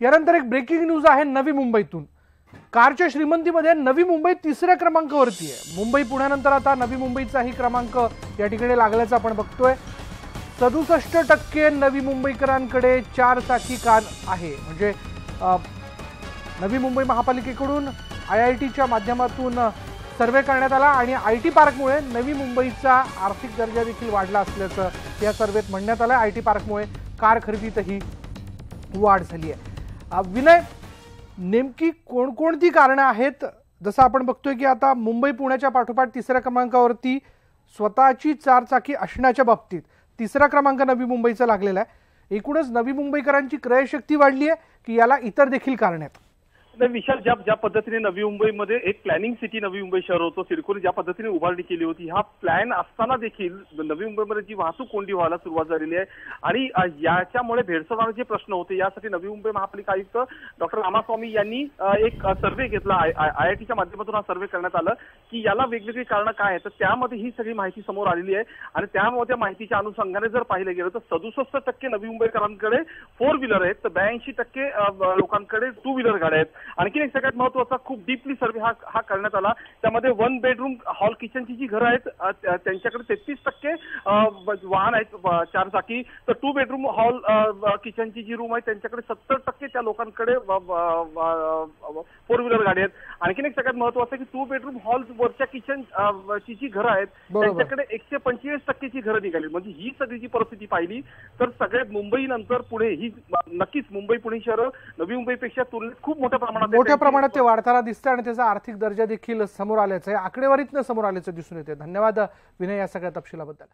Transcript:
यानंतर एक breaking news आहे नवी मुंबईतून. कारच्या श्रीमंतीमध्ये नवी मुंबई तिसऱ्या क्रमांकावरती आहे. मुंबई पुण्यानंतर आता नवी मुंबईचाही क्रमांक या ठिकाणी लागल्याचं आपण बघतोय. सदुसष्ट टक्के नवी मुंबईकरांकडे चार चाकी कार आहे. म्हणजे नवी मुंबई महापालिकेकडून आय आय टीच्या माध्यमातून सर्वे करण्यात आला आणि आय टी पार्कमुळे नवी मुंबईचा आर्थिक दर्जा देखील वाढला असल्याचं या सर्वेत म्हणण्यात आलं आय टी पार्कमुळे कार खरेदीतही वाढ झाली आहे. विनय नेमकी कोणकोणती कारणं आहेत? जसं आपण बघतोय की आता मुंबई पुण्याच्या पाठोपाठ तिसऱ्या क्रमांकावरती स्वतःची चारचाकी असण्याच्या बाबतीत तिसरा क्रमांक नवी मुंबईचा लागलेला आहे. एकूणच नवी मुंबईकरांची क्रयशक्ती वाढली आहे की याला इतर देखील कारण आहेत? नाही विशाल ज्या ज्या पद्धतीने नवी मुंबईमध्ये एक प्लॅनिंग सिटी नवी मुंबई शहर होतं सिडकोने ज्या पद्धतीने उभारणी केली होती हा प्लॅन असताना देखील नवी मुंबईमध्ये जी वाहतूक कोंडी व्हायला सुरुवात झालेली आहे. आणि याच्यामुळे भेडसावणारे जे प्रश्न होते यासाठी नवी मुंबई महापालिका आयुक्त डॉक्टर रामास्वामी यांनी एक सर्व्हे घेतला. आय आय टीच्या माध्यमातून हा सर्व्हे करण्यात आलं की याला वेगवेगळी कारणं काय आहेत तर त्यामध्ये ही सगळी माहिती समोर आलेली आहे. आणि त्यामध्ये माहितीच्या अनुषंगाने जर पाहिलं गेलं तर सदुसष्ट टक्के नवी मुंबईकरांकडे फोर व्हीलर आहेत तर ब्याऐंशी टक्के लोकांकडे टू व्हीलर गाड्या आहेत. आणखी एक सगळ्यात महत्त्वाचा खूप डीपली सर्व्हे हा हा करण्यात आला. त्यामध्ये वन बेडरूम हॉल किचनची जी घरं आहेत त्यांच्याकडे तेहतीस टक्के वाहन आहेत चार चाकी तर टू बेडरूम हॉल किचनची जी रूम आहे त्यांच्याकडे सत्तर टक्के लोकांकडे फोर व्हीलर गाडी आहेत. आणखीन एक सगळ्यात महत्वाचं आहे की टू बेडरूम हॉल वरच्या किचन ची जी घरं आहेत. त्यांच्याकडे एकशे पंचवीस टक्केची घरं निघाली. म्हणजे ही सगळी जी परिस्थिती पाहिली तर सगळ्यात मुंबई नंतर पुणे ही नक्कीच मुंबई पुणे शहर नवी मुंबईपेक्षा तुलनेत खूप मोठ्या प्रमाणात. मोठ्या प्रमाणात ते वाढताना दिसतं आणि त्याचा आर्थिक दर्जा देखील समोर आल्याचं आहे. आकडेवारीतनं समोर आल्याचं दिसून येते धन्यवाद विनय या सगळ्या तपशिलाबद्दल.